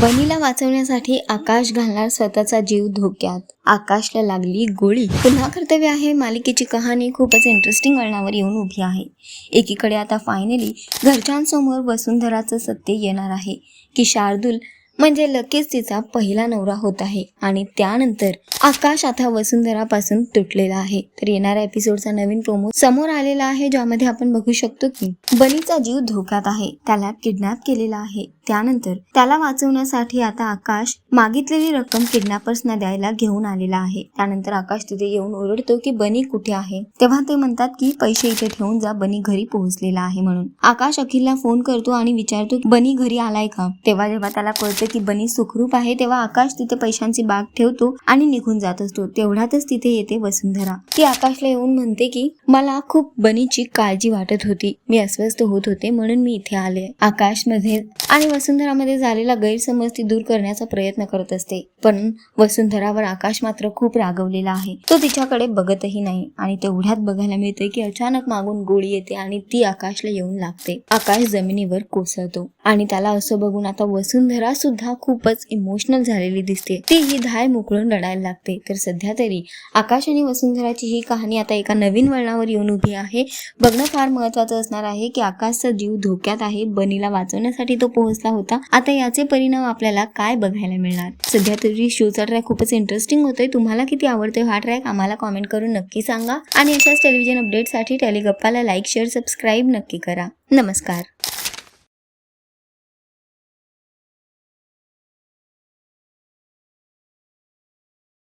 बनीला वाचवण्यासाठी आकाश घालणार स्वतःचा जीव धोक्यात. आकाशला लागली गोळी. पुन्हा कर्तव्य आहे. मालिकेची कहाणी खूपच इंटरेस्टिंग वळणावर येऊन उभी आहे. एकीकडे आता फायनली घरच्यांसमोर वसुंधराचं सत्य येणार आहे की शार्दूल म्हणजे लगेच तिचा पहिला नवरा होत आहे आणि त्यानंतर आकाश आता वसुंधरापासून तुटलेला आहे. तर येणाऱ्या एपिसोडचा नवीन प्रोमो समोर आलेला आहे ज्यामध्ये आपण बघू शकतो की बनीचा जीव धोक्यात आहे. त्याला किडनॅप केलेला आहे. त्यानंतर त्याला वाचवण्यासाठी आता आकाश मागितलेली रक्कम किडनॅपर्सना द्यायला घेऊन आलेला आहे. त्यानंतर आकाश तिथे येऊन ओरडतो की बनी कुठे आहे? तेव्हा ते म्हणतात की पैसे इथे ठेवून जा बनी घरी पोहोचलेला आहे म्हणून. आकाश अखिलला फोन करतो आणि विचारतो की बनी घरी आलाय का? तेव्हा जेव्हा त्याला कळतं की बनी सुखरूप आहे तेव्हा आकाश तिथे पैशांची बाग ठेवतो आणि निघून जात असतो. तेवढ्यातच तिथे येते वसुंधरा. ती आकाशला येऊन म्हणते की मला खूप बनीची काळजी वाटत होती. मी अस्वस्थ होत होते म्हणून मी इथे आले. आकाशमध्ये आणि वसुंधरामध्ये झालेला गैरसमज ती दूर करण्याचा प्रयत्न करत असते. पण वसुंधरावर आकाश मात्र खूप रागवलेला आहे. तो तिच्याकडे बघतही नाही आणि तेवढ्यात बघायला मिळते की अचानक मागून गोळी येते आणि ती आकाशला येऊन लागते. आकाश जमिनीवर कोसळतो आणि त्याला असं बघून आता वसुंधरा सुद्धा खूपच इमोशनल झालेली दिसते. ती ही धाय मोकळून रडायला लागते. तर सध्या तरी आकाश आणि वसुंधराची ही कहाणी आता एका नवीन वळणावर येऊन उभी आहे. बघणं फार महत्वाचं असणार आहे की आकाशचा जीव धोक्यात आहे. बनीला वाचवण्यासाठी तो पोहोचला होता. आता याचे परिणाम आपल्याला काय बघायला मिळणार? सध्या तरी शोचा ट्रॅक खूपच इंटरेस्टिंग होतोय. तुम्हाला किती आवडतोय हा ट्रॅक आम्हाला कॉमेंट करून नक्की सांगा. आणि अशाच टेलिव्हिजन अपडेटसाठी टेलिगप्पाला लाईक शेअर सबस्क्राईब नक्की करा. नमस्कार.